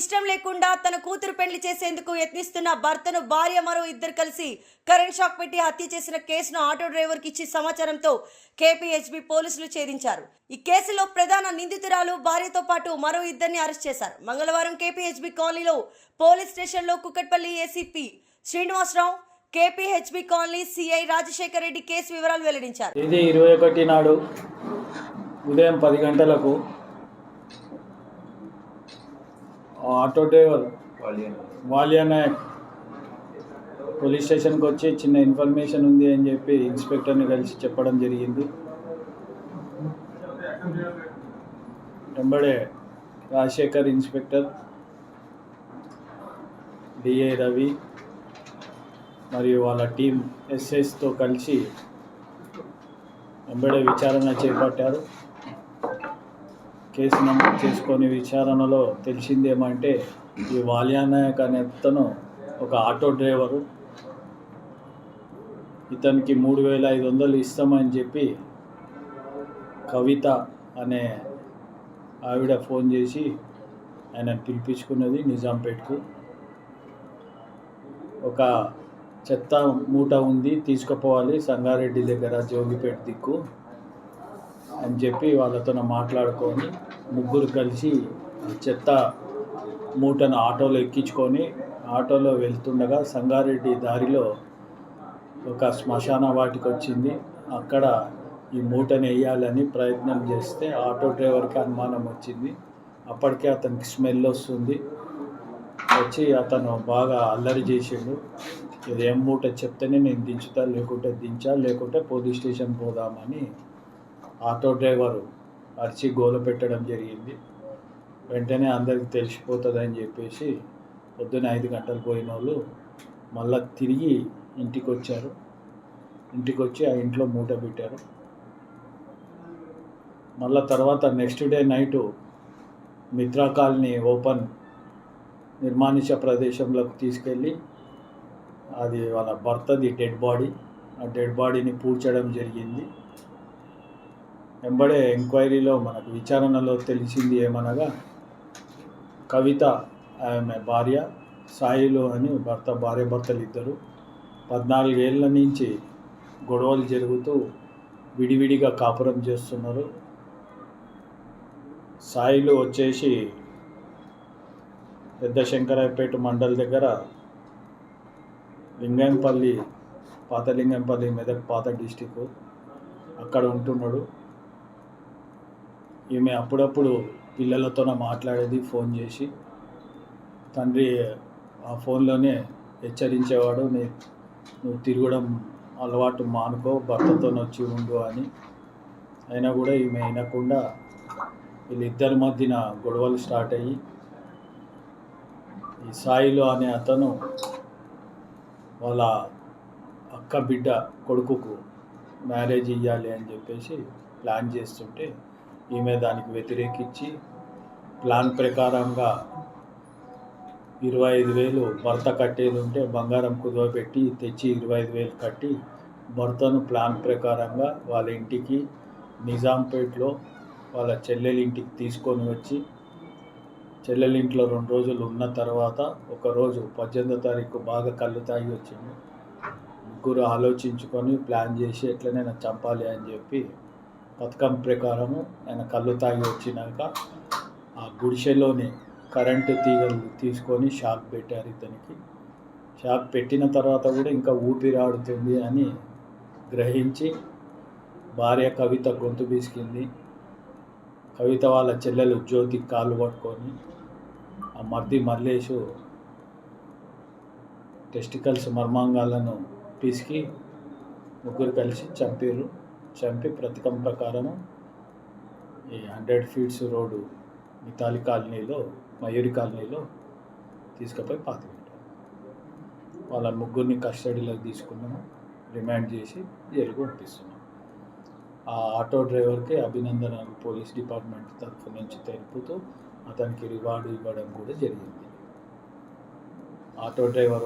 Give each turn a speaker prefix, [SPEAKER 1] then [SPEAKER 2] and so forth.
[SPEAKER 1] ఇష్టం లేకుండా తన కూతురు పెళ్ళి చేసేందుకు యత్నిస్తున్న భర్తను భార్య మరో ఇద్దరు కలిసి కరెంట్ షాక్ పెట్టి హత్య చేసిన కేసును ఆటో డ్రైవర్కి ఇచ్చి సమాచారంతో కేపీహెచ్బి పోలీసులు ఛేదించారు. ఈ కేసులో ప్రధాన నిందితురాలు భార్యతో పాటు మరో ఇద్దరిని అరెస్ట్ చేశారు. మంగళవారం కేపీహెచ్బి కాలనీలో పోలీస్ స్టేషన్లో Kukatpally ACP Srinivasarao KPHB colony CI Rajasekhar Reddy case వివరాలు వెల్లడించారు.
[SPEAKER 2] ఇది ఇరవై ఒకటి నాడు ఉదయం పది గంటలకు auto driver Valiya Nayak. Police స్టేషన్కి వచ్చి చిన్న ఇన్ఫర్మేషన్ ఉంది అని చెప్పి ఇన్స్పెక్టర్ని కలిసి చెప్పడం జరిగింది. వెంబడే రాజశేఖర్ ఇన్స్పెక్టర్ డిఏ రవి మరియు వాళ్ళ టీం ఎస్ఎస్తో కలిసి వెంబడే విచారణ చేపట్టారు. కేసు నమోదు చేసుకొని విచారణలో తెలిసిందేమంటే ఈ వాలియా అనే అతను ఒక ఆటో డ్రైవరు. ఇతనికి మూడు వేల ఐదు వందలు ఇస్తామని చెప్పి కవిత అనే ఆవిడ ఫోన్ చేసి ఆయన పిలిపించుకున్నది నిజాంపేట్కు. ఒక చెత్త మూట ఉంది తీసుకుపోవాలి సంగారెడ్డి దగ్గర జోగిపేట దిక్కు అని చెప్పి వాళ్ళతో మాట్లాడుకొని ముగ్గురు కలిసి చెత్త మూటను ఆటోలో ఎక్కించుకొని ఆటోలో వెళ్తుండగా సంగారెడ్డి దారిలో ఒక శ్మశాన వాటికి వచ్చింది. అక్కడ ఈ మూటను వేయాలని ప్రయత్నం చేస్తే ఆటో డ్రైవర్కి అనుమానం వచ్చింది. అప్పటికే అతనికి స్మెల్ వస్తుంది. వచ్చి అతను బాగా అల్లరి చేసిండు. ఇది ఏం మూట చెప్తేనే నేను దించుతా లేకుంటే దించా లేకుంటే పోలీస్ స్టేషన్ పోదామని ఆటో డ్రైవరు అరిచి గోల పెట్టడం జరిగింది. వెంటనే అందరికి తెలిసిపోతుందని చెప్పేసి పొద్దున్న ఐదు గంటలు పోయిన వాళ్ళు మళ్ళా తిరిగి ఇంటికి వచ్చారు ఇంటికి వచ్చి ఆ ఇంట్లో మూట పెట్టారు. మళ్ళా తర్వాత next day night Mitra colony open నిర్మానుష ప్రదేశంలోకి తీసుకెళ్ళి అది వాళ్ళ భర్తది డెడ్ బాడీ. ఆ డెడ్ బాడీని పూడ్చడం జరిగింది. వెంబడే ఎంక్వైరీలో మనకు విచారణలో తెలిసింది ఏమనగా కవిత ఆమె భార్య సాయిలు అని భర్త భార్య భర్తలు ఇద్దరు పద్నాలుగేళ్ళ నుంచి గొడవలు జరుగుతూ విడివిడిగా కాపురం చేస్తున్నారు. సాయిలు వచ్చేసి పెద్ద శంకరాయపేట మండల్ దగ్గర లింగంపల్లి పాత లింగంపల్లి మెదక్ పాత డిస్టిక్ అక్కడ ఉంటున్నాడు. ఈమె అప్పుడప్పుడు పిల్లలతోన మాట్లాడేది ఫోన్ చేసి. తండ్రి ఆ ఫోన్లోనే హెచ్చరించేవాడు నీ నువ్వు తిరగడం అలవాటు మానుకో భర్తతో వచ్చి ఉండు అని. అయినా కూడా ఈమె వినకుండా వీళ్ళిద్దరి మధ్యన గొడవలు స్టార్ట్ అయ్యి ఈ సాయిలు అనే అతను వాళ్ళ అక్క బిడ్డ కొడుకుకు మ్యారేజ్ ఇవ్వాలి అని చెప్పేసి ప్లాన్ చేస్తుంటే ఈమె దానికి వ్యతిరేకించి ప్లాన్ ప్రకారంగా ఇరవై ఐదు వేలు భర్త కట్టేది ఉంటే బంగారం కుదవపెట్టి తెచ్చి ఇరవై ఐదు వేలు కట్టి భర్తను ప్లాన్ ప్రకారంగా వాళ్ళ ఇంటికి నిజాంపేట్లో వాళ్ళ చెల్లెలింటికి తీసుకొని వచ్చి చెల్లెలింట్లో రెండు రోజులు ఉన్న తర్వాత ఒకరోజు పద్దెనిమిదో తారీఖు బాగా కళ్ళు తాగి వచ్చింది. ముగ్గురు ఆలోచించుకొని ప్లాన్ చేసి ఎట్లనైనా చంపాలి అని చెప్పి పథకం ప్రకారము ఆయన కళ్ళు తాగి వచ్చినాక ఆ గుడిసెలోని కరెంటు తీగలు తీసుకొని షాక్ పెట్టారు ఇతనికి. షాక్ పెట్టిన తర్వాత కూడా ఇంకా ఊపిరాడుతుంది అని గ్రహించి భార్య కవిత గొంతు పీసుకింది కవిత వాళ్ళ చెల్లెలు జ్యోతి కాళ్ళు పట్టుకొని ఆ మర్ది మల్లేషు టెస్టికల్స్ మర్మాంగాలను పిసికి ముగ్గురు కలిసి చంపారు చంపి ప్రతికం ప్రకారము ఈ హండ్రెడ్ ఫీట్స్ రోడ్డు మితాలి కాలనీలో మయూరి కాలనీలో తీసుకుపోయి పాతి వాళ్ళ ముగ్గురిని కస్టడీలోకి తీసుకున్నాము రిమాండ్ చేసి జైలుకు పంపిస్తున్నాం. ఆ ఆటో డ్రైవర్కి అభినందనలు పోలీస్ డిపార్ట్మెంట్ తరఫు నుంచి తెలుపుతూ అతనికి రివార్డు ఇవ్వడం కూడా జరిగింది. Auto driver